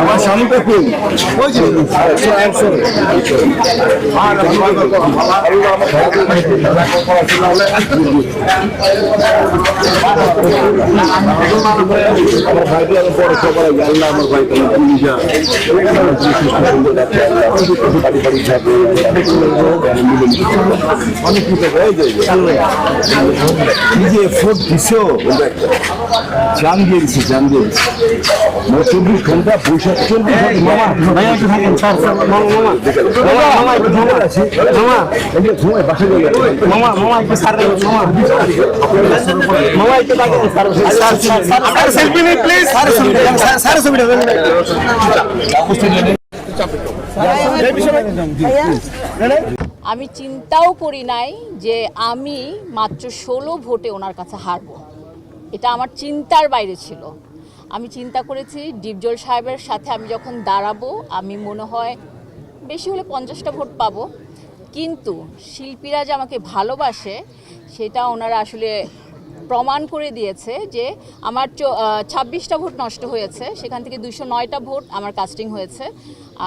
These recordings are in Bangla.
আমার স্বামীটা খুব অনেক কিছু হয়ে দিয়ে দিচ্ছে জান দিয়ে দিচ্ছে মানে চব্বিশ ঘণ্টা বৈশাখ চব্বিশ মামা ভাইয়া একটু থাকেন স্যার মামা মামা মামা একটু ঘুমাই আছি মামা একটু ঘুমাই বাসা গেলে মামা মামা একটু স্যার মামা মামা একটু থাকেন sir sir sir sir selfie নিন প্লিজ স্যার স্যার স্যার ছবিটা আমি চিন্তাও করি নাই যে আমি মাত্র ষোলো ভোটে ওনার কাছে হারবো এটা আমার চিন্তার বাইরে ছিল। আমি চিন্তা করেছি ডিপজল সাহেবের সাথে আমি যখন দাঁড়াবো, আমি মনে হয় বেশি হলে পঞ্চাশটা ভোট পাবো। কিন্তু শিল্পীরা যে আমাকে ভালোবাসে, সেটা ওনারা আসলে প্রমাণ করে দিয়েছে যে আমার ছাব্বিশটা ভোট নষ্ট হয়েছে, সেখান থেকে দুশো নয়টা ভোট আমার কাস্টিং হয়েছে।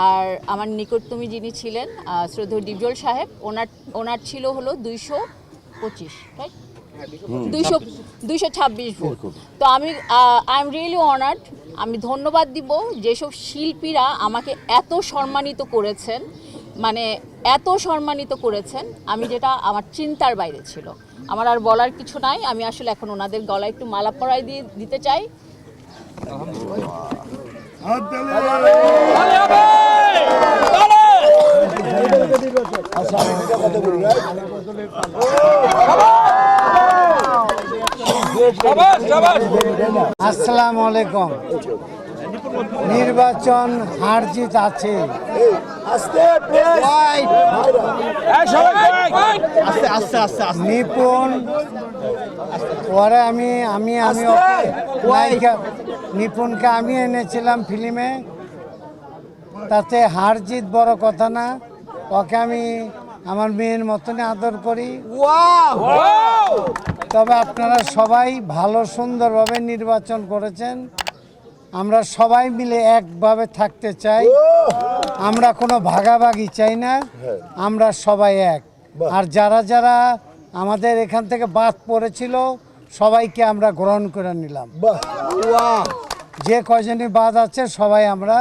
আর আমার নিকটতমী যিনি ছিলেন শ্রদ্ধেয় ডিপজল সাহেব, ওনার ওনার ছিল হলো দুইশো পঁচিশ রাইট দুইশো দুইশো ছাব্বিশ ভোট। তো আমি আই এম রিয়েলি অনার্ড আমি ধন্যবাদ দিব যেসব শিল্পীরা আমাকে এত সম্মানিত করেছেন। মানে এত সম্মানিত করেছেন আমি যেটা আমার চিন্তার বাইরে ছিল। আমার আর বলার কিছু নাই আমি আসলে এখন ওনাদের গলায় একটু মালা পরাই দিয়ে দিতে চাই। আসসালামু আলাইকুম। নির্বাচন হার জিত আছে নিপুণ। পরে আমি আমি আমি নায়িকা নিপুণকে আমি এনেছিলাম ফিল্মে। তাতে হার জিত বড় কথা না ওকে আমি আমার মেয়ের মতনই আদর করি। তবে আপনারা সবাই ভালো সুন্দরভাবে নির্বাচন করেছেন। আমরা সবাই মিলে একভাবে থাকতে চাই। আমরা কোনো ভাগাভাগি চাই না। আমরা সবাই এক। আর যারা যারা আমাদের এখান থেকে বাদ পড়েছিল সবাইকে আমরা গ্রহণ করে নিলাম। যে কজনই বাদ আছে সবাই আমরা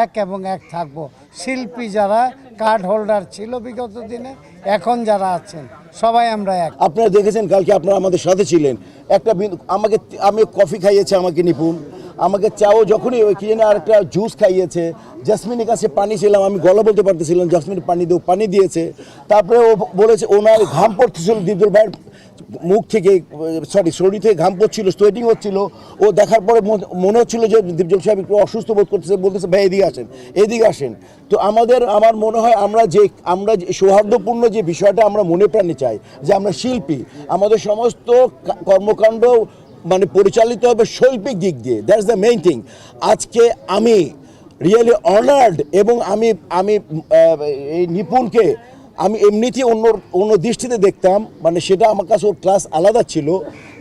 এক এবং এক থাকব। শিল্পী যারা কার্ড হোল্ডার ছিল বিগত দিনে এখন যারা আছেন। সবাই আমরা এক। আপনারা দেখেছেন কালকে আপনারা আমাদের সাথে ছিলেন। একটা আমাকে আমি কফি খাইয়েছে আমাকে নিপুণ। আমাকে চাও যখনই ওই কি জানি আর একটা জুস খাইয়েছে। জাসমিনের কাছে পানি ছিলাম, আমি গলা বলতে পারতেছিলাম জাসমিন পানি দেও, পানি দিয়েছে। তারপরে ও বলেছে ওনার ঘাম পড়তেছিল। দিদুল ভাইয়ের মুখ থেকে সরি শরীর থেকে ঘাম পড়ছিল সোয়েটিং হচ্ছিল। ও দেখার পরে মনে- হচ্ছিল যে দীপজল সাহেব একটু অসুস্থ বোধ করতেছে, বলতেছে, ভাই, এদিকে আসেন এদিকে আসেন। তো আমাদের, আমার মনে হয় আমরা যে, আমরা সৌহার্দ্যপূর্ণ যে বিষয়টা আমরা মনে প্রাণে চাই, যে আমরা শিল্পী, আমাদের সমস্ত কর্মকাণ্ড মানে পরিচালিত হবে শৈল্পিক দিক দিয়ে। দ্যাটস দ্য মেইন থিং আজকে আমি রিয়েলি অনার্ড এবং আমি আমি এই নিপুণকে আমি এমনিতেই অন্য অন্য দৃষ্টিতে দেখতাম। মানে সেটা আমার কাছে ওর ক্লাস আলাদা ছিল।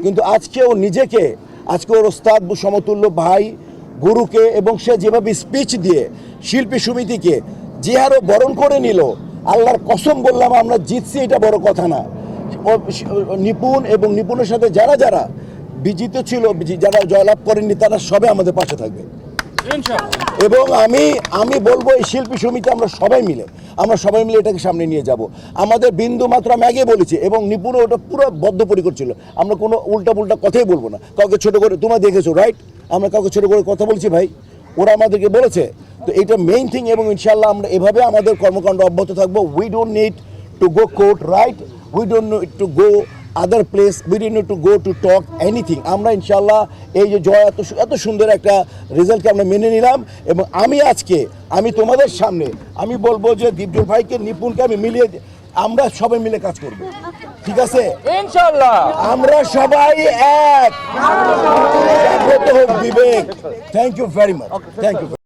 কিন্তু আজকে ও নিজেকে, আজকে ওর ওস্তাদ সমতুল্য ভাই, গুরুকে এবং সে যেভাবে স্পিচ দিয়ে শিল্পী সমিতিকে যে হারও বরণ করে নিল, আল্লাহর কসম বললাম আমরা জিতছি, এটা বড় কথা না। নিপুণ এবং নিপুণের সাথে যারা যারা বিজিত ছিল যারা জয়লাভ করেননি তারা সবে আমাদের পাশে থাকবে। এবং আমি আমি বলব এই শিল্পী সমিতি আমরা সবাই মিলে আমরা সবাই মিলে এটাকে সামনে নিয়ে যাব। আমাদের বিন্দু মাত্র আমি আগে বলেছি এবং নিপুণ ওটা পুরো বদ্ধপরিকর ছিল। আমরা কোনো উল্টা পুল্টা কথাই বলব না। কাউকে ছোট করে তোমরা দেখেছ রাইট আমরা কাউকে ছোট করে কথা বলছি ভাই? ওরা আমাদেরকে বলেছে। তো এটা মেইন থিং এবং ইনশাল্লাহ আমরা এভাবে আমাদের কর্মকাণ্ড অব্যাহত থাকব। We don't need to go court right we don't need to go other place we did to go to talk anything আমরা ইনশাল্লাহ এই যে জয় এত এত সুন্দর একটা রেজাল্টকে আমরা মেনে নিলাম এবং আমি আজকে আমি তোমাদের সামনে আমি বলব যে দীপজল ভাইকে নিপুণকে আমি মিলিয়ে আমরা সবাই মিলে কাজ করব। ঠিক আছে? ইনশাল্লাহ আমরা সবাই এক। জাগ্রত হোক বিবেক। Thank you very much thank you